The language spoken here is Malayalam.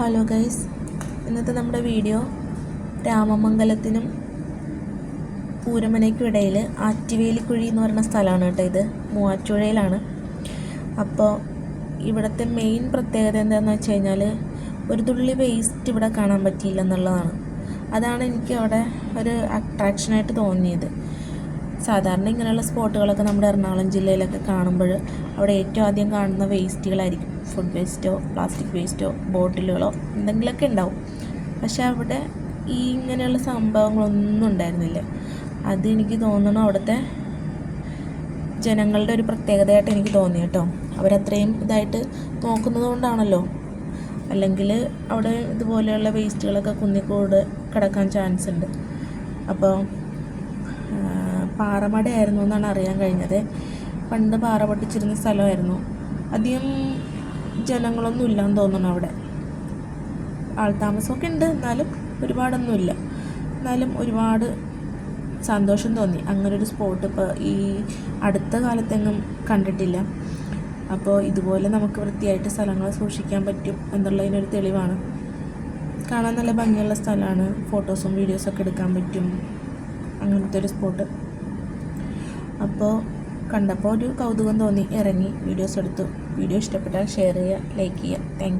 ഹലോ ഗൈസ് ഇന്നത്തെ നമ്മുടെ വീഡിയോ രാമമംഗലത്തിനും പൂരമനയ്ക്കും ഇടയിൽ ആറ്റുവേലിക്കുഴി എന്ന് പറയുന്ന സ്ഥലമാണ് കേട്ടോ ഇത്. മൂവാറ്റുപുഴയിലാണ്. അപ്പോൾ ഇവിടുത്തെ മെയിൻ പ്രത്യേകത എന്താണെന്ന് വെച്ച് കഴിഞ്ഞാൽ ഒരു തുള്ളി വേസ്റ്റ് ഇവിടെ കാണാൻ പറ്റിയില്ല എന്നുള്ളതാണ്. അതാണ് എനിക്ക് അവിടെ ഒരു അട്രാക്ഷനായിട്ട് തോന്നിയത്. സാധാരണ ഇങ്ങനെയുള്ള സ്പോട്ടുകളൊക്കെ നമ്മുടെ എറണാകുളം ജില്ലയിലൊക്കെ കാണുമ്പോൾ അവിടെ ഏറ്റവും ആദ്യം കാണുന്ന വേസ്റ്റുകളായിരിക്കും. ഫുഡ് വേസ്റ്റോ പ്ലാസ്റ്റിക് വേസ്റ്റോ ബോട്ടിലുകളോ എന്തെങ്കിലുമൊക്കെ ഉണ്ടാവും. പക്ഷേ അവിടെ ഈ ഇങ്ങനെയുള്ള സംഭവങ്ങളൊന്നും ഉണ്ടായിരുന്നില്ല. അത് എനിക്ക് തോന്നുന്നു അവിടുത്തെ ജനങ്ങളുടെ ഒരു പ്രത്യേകതയായിട്ട് എനിക്ക് തോന്നി കേട്ടോ. അവരത്രയും ഇതായിട്ട് നോക്കുന്നത് കൊണ്ടാണല്ലോ. അല്ലെങ്കിൽ അവിടെ ഇതുപോലെയുള്ള വേസ്റ്റുകളൊക്കെ കുന്നിക്കൂട് കിടക്കാൻ ചാൻസ് ഉണ്ട്. അപ്പോൾ പാറമടയായിരുന്നു എന്നാണ് അറിയാൻ കഴിഞ്ഞത്. പണ്ട് പാറ പൊട്ടിച്ചിരുന്ന സ്ഥലമായിരുന്നു. അധികം ജനങ്ങളൊന്നും ഇല്ലാന്ന് തോന്നുന്നു അവിടെ. ആൾ ആൾതാമസമൊക്കെ ഉണ്ട്. എന്നാലും ഒരുപാടൊന്നുമില്ല. എന്നാലും ഒരുപാട് സന്തോഷം തോന്നി. അങ്ങനെ ഒരു സ്പോട്ട് ഇപ്പോൾ ഈ അടുത്ത കാലത്തെങ്ങും കണ്ടിട്ടില്ല. അപ്പോൾ ഇതുപോലെ നമുക്ക് വൃത്തിയായിട്ട് സ്ഥലങ്ങൾ സൂക്ഷിക്കാൻ പറ്റും എന്നുള്ളതിനൊരു തെളിവാണ്. കാണാൻ നല്ല ഭംഗിയുള്ള സ്ഥലമാണ്. ഫോട്ടോസും വീഡിയോസൊക്കെ എടുക്കാൻ പറ്റും. അങ്ങനത്തെ ഒരു സ്പോട്ട് അപ്പോൾ കണ്ടപ്പോൾ ഒരു കൗതുകം തോന്നി ഇറങ്ങി വീഡിയോസ് എടുത്തു. വീഡിയോ ഇഷ്ടപ്പെട്ടാൽ ഷെയർ ചെയ്യുക ലൈക്ക് ചെയ്യുക. താങ്ക്